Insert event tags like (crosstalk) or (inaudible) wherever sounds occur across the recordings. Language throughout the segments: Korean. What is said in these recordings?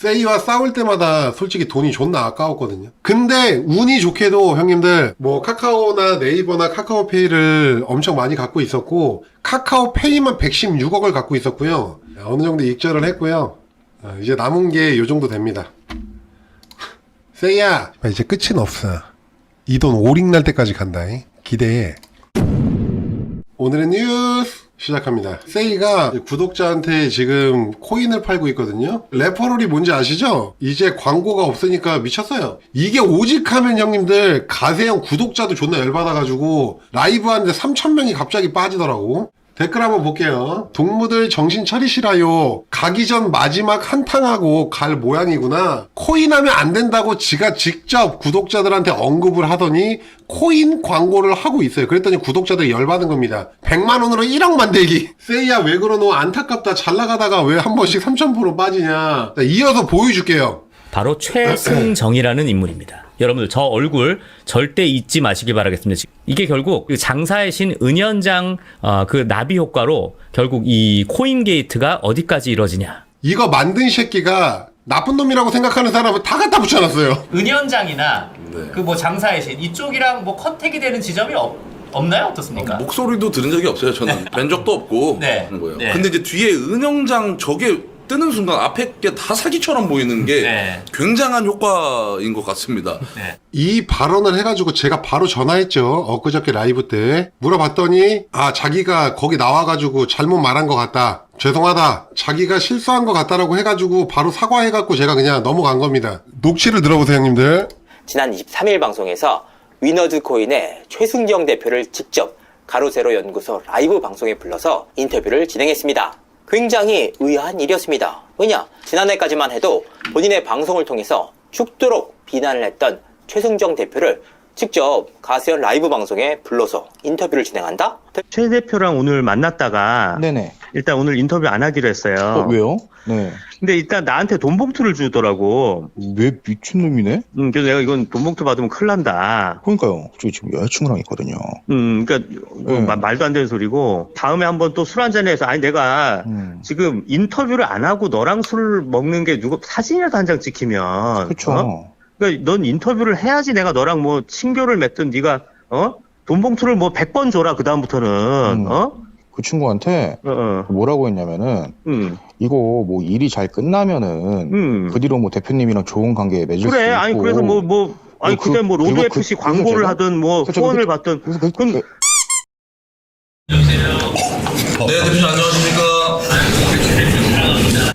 세이와 싸울 때마다 솔직히 돈이 존나 아까웠거든요. 근데 운이 좋게도 형님들 뭐 카카오나 네이버나 카카오페이를 엄청 많이 갖고 있었고 카카오페이만 116억을 갖고 있었고요. 어느 정도 익절을 했고요. 어, 이제 남은 게 요 정도 됩니다. 세이야 이제 끝은 없어. 이 돈 오링 날 때까지 간다. 잉? 기대해. 오늘의 뉴스 시작합니다. 세이가 구독자한테 지금 코인을 팔고 있거든요. 레퍼럴이 뭔지 아시죠? 이제 광고가 없으니까 미쳤어요. 이게 오직 하면 형님들 가세형 구독자도 존나 열받아가지고 라이브 하는데 3천명이 갑자기 빠지더라고. 댓글 한번 볼게요. 동무들 정신 차리시라요. 가기 전 마지막 한탕하고 갈 모양이구나. 코인하면 안 된다고 지가 직접 구독자들한테 언급을 하더니 코인 광고를 하고 있어요. 그랬더니 구독자들이 열받은 겁니다. 100만 원으로 1억 만들기. 세이야 왜 그러노? 안타깝다. 잘 나가다가 왜 한 번씩 3,000% 빠지냐. 자, 이어서 보여줄게요. 바로 최승정이라는 인물입니다. 여러분들 저 얼굴 절대 잊지 마시기 바라겠습니다. 이게 결국 그 장사의 신 은연장 어, 그 나비 효과로 결국 이 코인 게이트가 어디까지 이뤄지냐? 이거 만든 새끼가 나쁜 놈이라고 생각하는 사람을 다 갖다 붙여놨어요. 은연장이나 네. 그뭐 장사의 신 이쪽이랑 뭐 컨택이 되는 지점이 없, 없나요? 어떻습니까? 목소리도 들은 적이 없어요. 저는 뵌 적도 없고 네. 그런 거예요. 네. 근데 이제 뒤에 은영장 저게 뜨는 순간 앞에 게 다 사기처럼 보이는 게 네. 굉장한 효과인 것 같습니다. 네. 이 발언을 해가지고 제가 바로 전화했죠. 엊그저께 라이브 때. 물어봤더니, 아, 자기가 거기 나와가지고 잘못 말한 것 같다. 죄송하다. 자기가 실수한 것 같다라고 해가지고 바로 사과해갖고 제가 그냥 넘어간 겁니다. 녹취를 들어보세요, 형님들. 지난 23일 방송에서 위너드 코인의 최승경 대표를 직접 가로세로 연구소 라이브 방송에 불러서 인터뷰를 진행했습니다. 굉장히 의아한 일이었습니다. 왜냐? 지난해까지만 해도 본인의 방송을 통해서 죽도록 비난을 했던 최승정 대표를 직접 가세현 라이브 방송에 불러서 인터뷰를 진행한다? 최 대표랑 오늘 만났다가 네네. 일단 오늘 인터뷰 안 하기로 했어요. 어, 왜요? 네. 근데 일단 나한테 돈 봉투를 주더라고. 왜 미친놈이네? 음, 그래서 내가 이건 돈 봉투 받으면 큰일 난다. 그러니까요. 저기 지금 여자친구랑 있거든요. 음, 그러니까 뭐 네. 마- 말도 안 되는 소리고 다음에 한번 또 술 한잔 해서 아니 내가 음. 지금 인터뷰를 안 하고 너랑 술 먹는 게 누구 사진이라도 한 장 찍히면 그쵸. 어? 그러니까 넌 인터뷰를 해야지 내가 너랑 뭐 친교를 맺든 네가 어? 돈 봉투를 뭐 100번 줘라 그다음부터는 음. 어? 그 친구한테 어, 어. 뭐라고 했냐면은 음. 이거 뭐 일이 잘 끝나면은 음. 그 뒤로 뭐 대표님이랑 좋은 관계 맺을 수 있고 그래 아니 그래서 뭐뭐 아니 그- 그때 뭐 로드 그- FC 그래서 광고를 제가- 하든 뭐 그래서 후원을 그- 받든 그래서 그, 그럼- 그- 네, 대표님 안녕하십니까?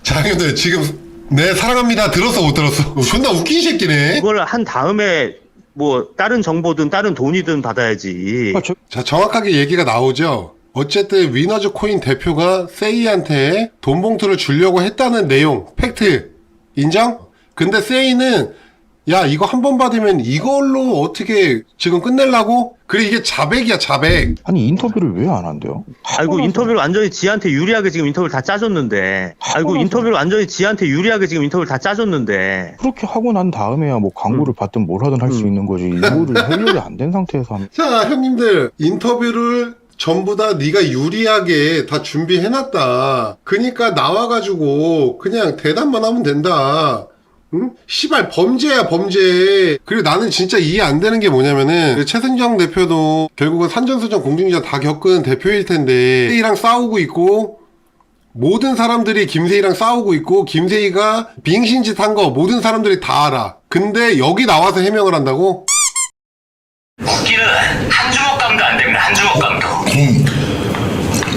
자, 형님들 지금, 네, 사랑합니다. 들었어, 못 들었어? 존나 웃긴 새끼네. 그걸 한 다음에 뭐 다른 정보든 다른 돈이든 받아야지 아, 저, 자, 정확하게 얘기가 나오죠. 어쨌든 위너즈 코인 대표가 세이한테 돈 봉투를 주려고 했다는 내용, 팩트 인정? 근데 세이는 야 이거 한 번 받으면 이걸로 어떻게 지금 끝내려고? 그래 이게 자백이야 자백. 아니 인터뷰를 왜 안 한대요? 알고 인터뷰를 완전히 지한테 유리하게 지금 인터뷰를 다 짜줬는데 하고 인터뷰를 완전히 지한테 유리하게 지금 인터뷰를 다 짜줬는데 그렇게 하고 난 다음에야 뭐 광고를 받든 뭘 하든 할수 음. 있는 거지. (laughs) 이거를 해결이 안 된 상태에서 하면 자 형님들 인터뷰를 전부 다 네가 유리하게 다 준비해놨다. 그니까 나와가지고 그냥 대답만 하면 된다. 응? 시발 범죄야 범죄. 그리고 나는 진짜 이해 안 되는 게 뭐냐면은 그 최승정 대표도 결국은 산전수전 공중전 다 겪은 대표일 텐데 세이랑 싸우고 있고 모든 사람들이 김세희랑 싸우고 있고 김세희가 빙신짓 한 거 모든 사람들이 다 알아. 근데 여기 나와서 해명을 한다고? 웃기는 한 주먹감도 안 됩니다. 한 주먹감도.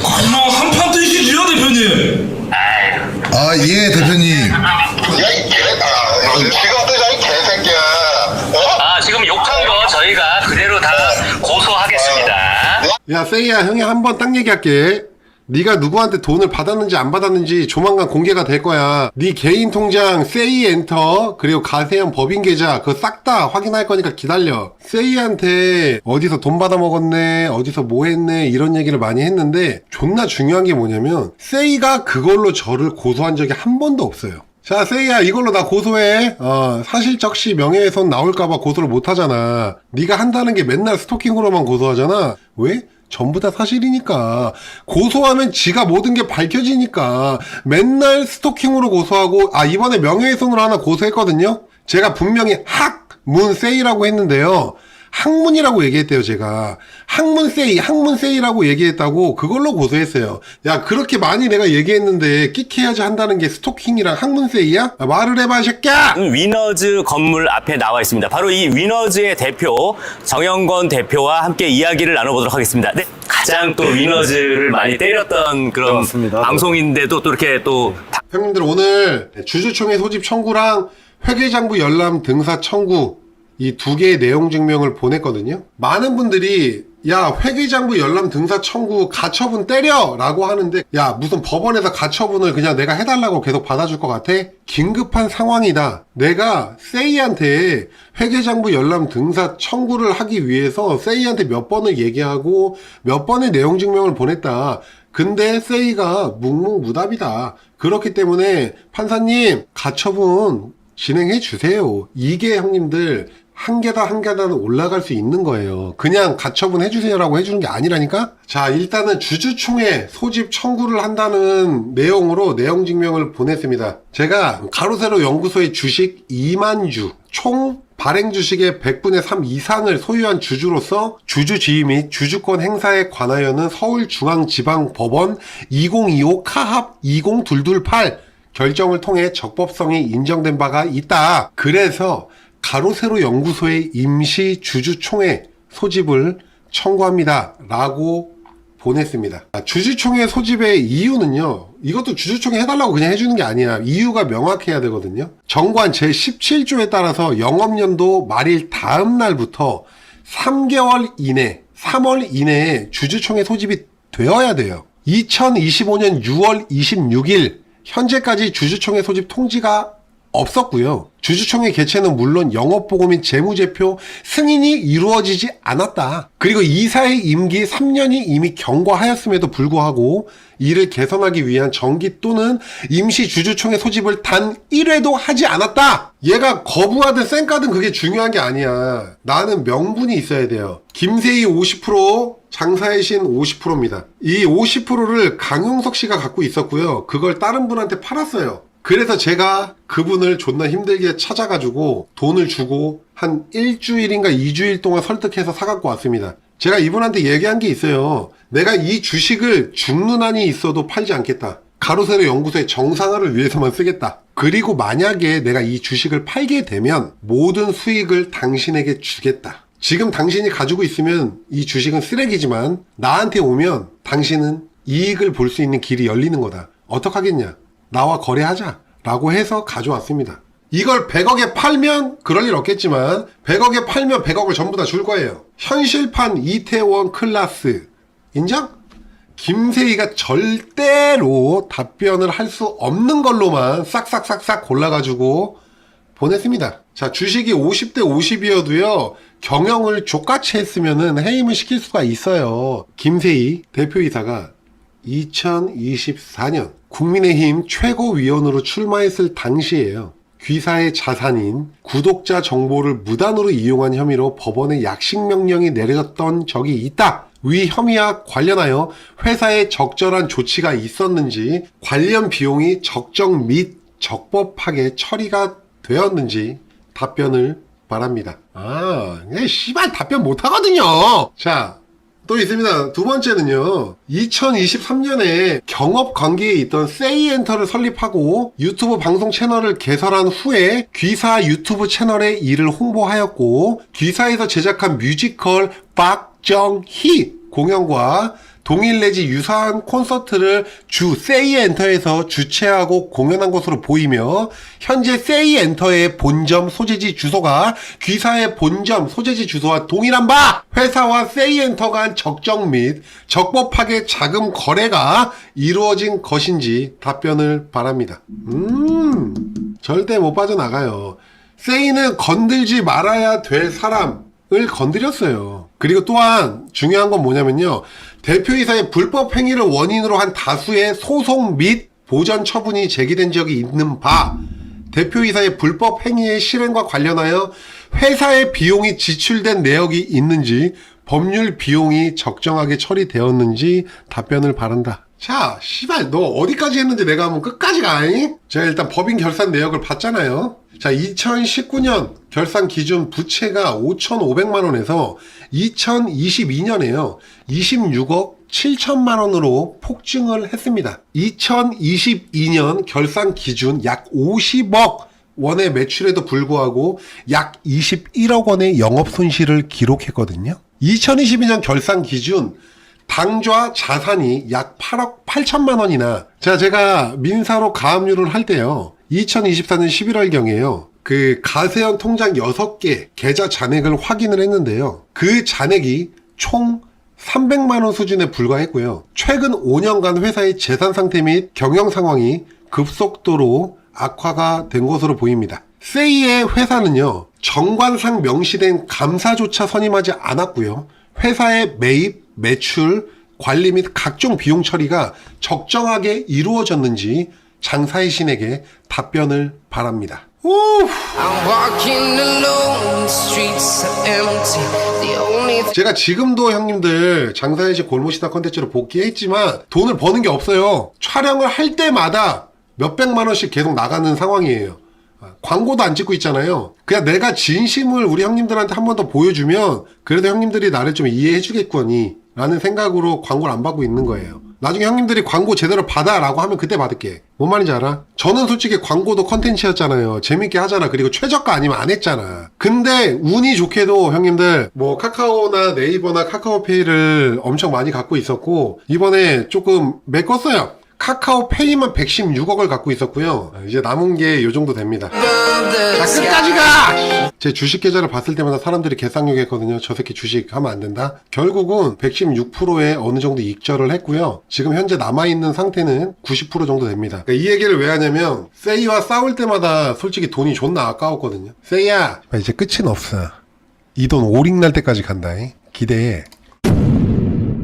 아마 한판 뜨시죠, 대표님? 아유. 아, 예, 대표님. 야 세이야 형이 한 번 딱 얘기할게 네가 누구한테 돈을 받았는지 안 받았는지 조만간 공개가 될 거야 네 개인 통장 세이 엔터 그리고 가세현 법인 계좌 그거 싹 다 확인할 거니까 기다려 세이한테 어디서 돈 받아 먹었네 어디서 뭐 했네 이런 얘기를 많이 했는데 존나 중요한 게 뭐냐면 세이가 그걸로 저를 고소한 적이 한 번도 없어요 자, 세이야, 이걸로 나 고소해. 어, 사실적시 명예훼손 나올까봐 고소를 못 하잖아. 네가 한다는 게 맨날 스토킹으로만 고소하잖아. 왜? 전부 다 사실이니까. 고소하면 지가 모든 게 밝혀지니까. 맨날 스토킹으로 고소하고, 아, 이번에 명예훼손으로 하나 고소했거든요? 제가 분명히 학, 문, 세이라고 했는데요. 학문이라고 얘기했대요, 제가. 학문 세이, 학문 세이라고 얘기했다고 그걸로 고소했어요. 야, 그렇게 많이 내가 얘기했는데 끽해야지 한다는 게 스토킹이랑 학문 세이야? 아, 말을 해봐, 이 새끼야! 위너즈 건물 앞에 나와 있습니다. 바로 이 위너즈의 대표 정영건 대표와 함께 이야기를 나눠보도록 하겠습니다. 네, 가장 또 위너즈를 많이 때렸던 그런 방송인데도 또 이렇게 또 형님들 오늘 주주총회 소집 청구랑 회계장부 열람 등사 청구 이 두 개의 내용 증명을 보냈거든요. 많은 분들이 야 회계장부 열람 등사 청구 가처분 때려 라고 하는데 야 무슨 법원에서 가처분을 그냥 내가 해달라고 계속 받아줄 것 같아? 긴급한 상황이다. 내가 세이한테 회계장부 열람 등사 청구를 하기 위해서 세이한테 몇 번을 얘기하고 몇 번의 내용 증명을 보냈다. 근데 세이가 묵묵무답이다. 그렇기 때문에 판사님 가처분 진행해 주세요. 이게 형님들 한 계단 한 계단 올라갈 수 있는 거예요. 그냥 가처분 해주세요라고 해주는 게 아니라니까? 자, 일단은 주주총회 소집 청구를 한다는 내용으로 내용 증명을 보냈습니다. 제가 가로세로 연구소의 주식 2만 주, 총 발행 주식의 100분의 3 이상을 소유한 주주로서 주주 지위 및 주주권 행사에 관하여는 서울중앙지방법원 2025 카합 20228 결정을 통해 적법성이 인정된 바가 있다. 그래서 가로세로 연구소의 임시 주주총회 소집을 청구합니다. 라고 보냈습니다. 아, 주주총회 소집의 이유는요. 이것도 주주총회 해달라고 그냥 해주는 게 아니야. 이유가 명확해야 되거든요. 정관 제17조에 따라서 영업연도 말일 다음 날부터 3개월 이내, 3월 이내에 주주총회 소집이 되어야 돼요. 2025년 6월 26일 현재까지 주주총회 소집 통지가 없었고요. 주주총회 개최는 물론 영업보고 및 재무제표 승인이 이루어지지 않았다. 그리고 이사의 임기 3년이 이미 경과하였음에도 불구하고 이를 개선하기 위한 정기 또는 임시 주주총회 소집을 단 1회도 하지 않았다. 얘가 거부하든 쌩까든 그게 중요한 게 아니야. 나는 명분이 있어야 돼요. 김세희 50%, 장사의 신 50%입니다. 이 50%를 강용석 씨가 갖고 있었고요. 그걸 다른 분한테 팔았어요. 그래서 제가 그분을 존나 힘들게 찾아가지고 돈을 주고 한 일주일인가 이주일 동안 설득해서 사갖고 왔습니다. 제가 이분한테 얘기한 게 있어요. 내가 이 주식을 죽는 한이 있어도 팔지 않겠다. 가로세로 연구소의 정상화를 위해서만 쓰겠다. 그리고 만약에 내가 이 주식을 팔게 되면 모든 수익을 당신에게 주겠다. 지금 당신이 가지고 있으면 이 주식은 쓰레기지만 나한테 오면 당신은 이익을 볼 수 있는 길이 열리는 거다. 어떡하겠냐? 나와 거래하자. 라고 해서 가져왔습니다. 이걸 100억에 팔면 그럴 일 없겠지만 100억에 팔면 100억을 전부 다 줄 거예요. 현실판 이태원 클라스 인정? 김세희가 절대로 답변을 할 수 없는 걸로만 싹싹싹싹 골라가지고 보냈습니다. 자, 주식이 50대 50이어도요, 경영을 족같이 했으면은 해임을 시킬 수가 있어요. 김세희 대표이사가 2024년 국민의힘 최고위원으로 출마했을 당시에요. 귀사의 자산인 구독자 정보를 무단으로 이용한 혐의로 법원에 약식 명령이 내려졌던 적이 있다. 위 혐의와 관련하여 회사에 적절한 조치가 있었는지, 관련 비용이 적정 및 적법하게 처리가 되었는지 답변을 바랍니다. 아, 예, 씨발 답변 못 하거든요. 자, 또 있습니다. 두 번째는요. 2023년에 경업 관계에 있던 세이엔터를 설립하고 유튜브 방송 채널을 개설한 후에 귀사 유튜브 채널에 이를 홍보하였고 귀사에서 제작한 뮤지컬 박정희 공연과 동일 내지 유사한 콘서트를 주 세이 엔터에서 주최하고 공연한 것으로 보이며 현재 세이 엔터의 본점 소재지 주소가 귀사의 본점 소재지 주소와 동일한 바 회사와 세이 엔터 간 적정 및 적법하게 자금 거래가 이루어진 것인지 답변을 바랍니다. 음 절대 못 빠져나가요. 세이는 건들지 말아야 될 사람을 건드렸어요. 그리고 또한 중요한 건 뭐냐면요. 대표이사의 불법 행위를 원인으로 한 다수의 소송 및 보전 처분이 제기된 적이 있는 바, 대표이사의 불법 행위의 실행과 관련하여 회사의 비용이 지출된 내역이 있는지 법률 비용이 적정하게 처리되었는지 답변을 바란다. 자, 씨발, 너 어디까지 했는지 내가 한번 끝까지 가잉? 제가 일단 법인 결산 내역을 봤잖아요. 자, 2019년 결산 기준 부채가 5,500만 원에서 2022년에요. 26억 7천만 원으로 폭증을 했습니다. 2022년 결산 기준 약 50억 원의 매출에도 불구하고 약 21억 원의 영업 손실을 기록했거든요. 2022년 결산 기준 당좌 자산이 약 8억 8천만 원이나. 자 제가 민사로 가압류를 할 때요. 2024년 11월경에요. 그 가세현 통장 6개 계좌 잔액을 확인을 했는데요. 그 잔액이 총 300만 원 수준에 불과했고요. 최근 5년간 회사의 재산 상태 및 경영 상황이 급속도로 악화가 된 것으로 보입니다. 세이의 회사는요 정관상 명시된 감사조차 선임하지 않았고요. 회사의 매입, 매출, 관리 및 각종 비용 처리가 적정하게 이루어졌는지 장사의 신에게 답변을 바랍니다. 오! 제가 지금도 형님들 장사의 신 골모시다 컨텐츠로 복귀했지만 돈을 버는 게 없어요. 촬영을 할 때마다 몇백만 원씩 계속 나가는 상황이에요. 아, 광고도 안 찍고 있잖아요. 그냥 내가 진심을 우리 형님들한테 한 번 더 보여주면 그래도 형님들이 나를 좀 이해해 주겠거니 라는 생각으로 광고를 안 받고 있는 거예요. 나중에 형님들이 광고 제대로 받아 라고 하면 그때 받을게. 뭔 말인지 알아? 저는 솔직히 광고도 컨텐츠였잖아요. 재밌게 하잖아. 그리고 최저가 아니면 안 했잖아. 근데 운이 좋게도 형님들 뭐 카카오나 네이버나 카카오페이를 엄청 많이 갖고 있었고 이번에 조금 메꿨어요. 카카오페이만 116억을 갖고 있었고요. 이제 남은 게 요 정도 됩니다. 자, 끝까지 가! 제 주식 계좌를 봤을 때마다 사람들이 개쌍욕 했거든요. 저 새끼 주식 하면 안 된다. 결국은 116%에 어느 정도 익절을 했고요. 지금 현재 남아있는 상태는 90% 정도 됩니다. 그러니까 이 얘기를 왜 하냐면, 세이와 싸울 때마다 솔직히 돈이 존나 아까웠거든요. 세이야! 이제 끝은 없어. 이 돈 오링 날 때까지 간다. 기대해.